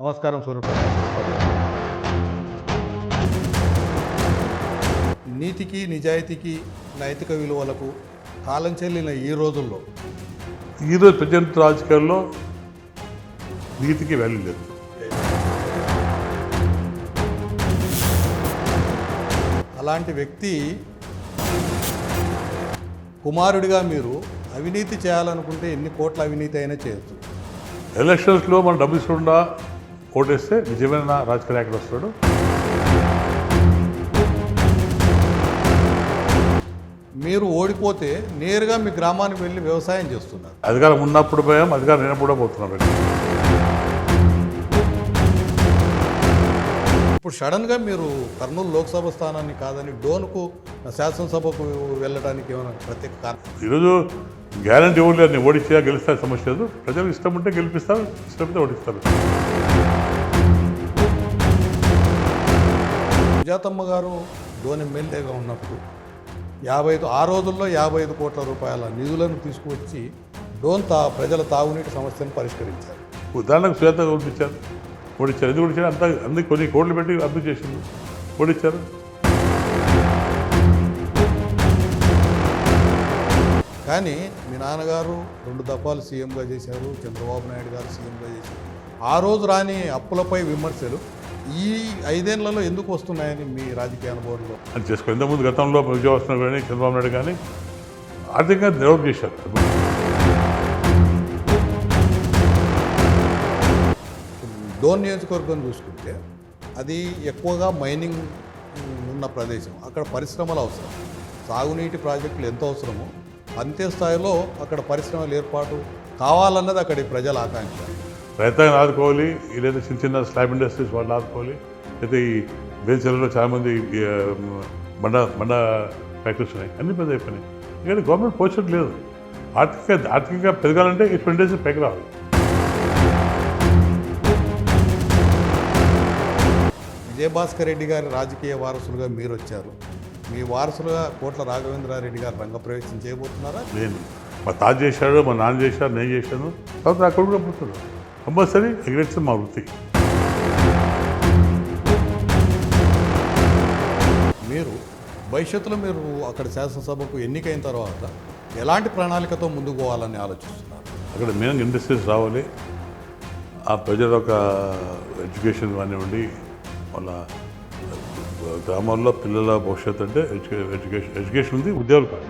నమస్కారం సూర్యప్రకాష్ నీతికి నిజాయితీకి నైతిక విలువలకు కాలం చెల్లిన ఈ రోజుల్లో ఈరోజు ప్రజెంట్ రాజకీయాల్లో నీతికి వాల్యూ లేదు. అలాంటి వ్యక్తి కుమారుడిగా మీరు అవినీతి చేయాలనుకుంటే ఎన్ని కోట్ల అవినీతి అయినా చేయొచ్చు. ఎలక్షన్స్లో మనం డబ్బు ఇస్తుండా ఓటేస్తే నిజమైన రాజకీయ నాయకుడు వస్తాడు. మీరు ఓడిపోతే నేరుగా మీ గ్రామానికి వెళ్ళి వ్యవసాయం చేస్తున్నారు. అధికారం ఉన్నప్పుడు భయం అధికారం లేనప్పుడు కూడా పోతున్నాడు ఇప్పుడు సడన్గా మీరు కర్నూలు లోక్సభ స్థానాన్ని కాదని డోన్కు శాసనసభకు వెళ్ళడానికి ఏమైనా ప్రత్యేక కారణం? ఈరోజు గ్యారంటీ ఇవ్వలేదు ఓడిచ్చా గెలుస్తా సమస్య లేదు. ప్రజలకు ఇష్టం ఉంటే గెలిపిస్తారు ఇష్టం ఉంటే ఓడిస్తారు. సుజాతమ్మ గారు డోన్ ఎమ్మెల్యేగా ఉన్నప్పుడు యాభై ఐదు ఆ రోజుల్లో యాభై ఐదు కోట్ల రూపాయల నిధులను తీసుకువచ్చి డోన్ తా ప్రజల తాగునీటి సమస్యను పరిష్కరించారు. ఉదాహరణకు శ్వేత ఓడిచ్చారు ఓడిచ్చారు ఎందుకు ఓడిచ్చారు అంత అందుకు కొన్ని కోట్లు పెట్టి అర్థం చేసింది ఓడిచ్చారు కానీ మీ నాన్నగారు రెండు దఫాలు సీఎంగా చేశారు. చంద్రబాబు నాయుడు గారు సీఎంగా చేశారు. ఆ రోజు రాని అప్పులపై విమర్శలు ఈ ఐదేళ్ళలో ఎందుకు వస్తున్నాయని మీ రాజకీయ అనుభవంలో అని చేసుకో. ఇంతకుముందు గతంలో విజయవాసన కానీ చంద్రబాబు నాయుడు కానీ ఆర్థికంగా డెవలప్ చేశారు. డోన్ నియోజకవర్గం చూసుకుంటే అది ఎక్కువగా మైనింగ్ ఉన్న ప్రదేశం. అక్కడ పరిశ్రమలు అవసరం. సాగునీటి ప్రాజెక్టులు ఎంత అవసరమో అంతే స్థాయిలో అక్కడ పరిశ్రమల ఏర్పాటు కావాలన్నది అక్కడి ప్రజల ఆకాంక్ష. రైతాంగం ఆదుకోవాలి. లేదా చిన్న చిన్న స్లాబ్ ఇండస్ట్రీస్ వాళ్ళు ఆదుకోవాలి. అయితే ఈ బేల్చెలలో చాలామంది బండ బండ ఫ్యాక్టరీస్ ఉన్నాయి. అన్ని పెద్ద అయిపోయినాయి. ఎందుకంటే గవర్నమెంట్ పోషణ లేదు. ఆర్థిక ఆర్థికంగా పెరగాలంటే ఈ ట్వంటీ డేస్ పైకి రావాలి. విజయభాస్కర్ రెడ్డి గారి రాజకీయ వారసులుగా మీరు వచ్చారు. మీ వారసులుగా కోట్ల రాఘవేంద్రారెడ్డి గారు రంగప్రవేశం చేయబోతున్నారా? నేను మా తాత చేశాడు మా నాన్న చేశాడు నేను చేశాను. తర్వాత కొడుకు కూడా పుట్టాడు కంపల్సరీ అగ్రికల్చర్ మా వృత్తి. మీరు భవిష్యత్తులో మీరు అక్కడ శాసనసభకు ఎన్నికైన తర్వాత ఎలాంటి ప్రణాళికతో ముందుకు పోవాలని ఆలోచిస్తున్నారు? అక్కడ మెయిన్ ఇండస్ట్రీస్ రావాలి. ఆ ప్రజల యొక్క ఎడ్యుకేషన్ కానివ్వండి వాళ్ళ గ్రామాల్లో పిల్లల భవిష్యత్తు అంటే ఎడ్యుకే ఎడ్యుకేషన్ ఎడ్యుకేషన్ ఉంది ఉద్యోగాలు కాదు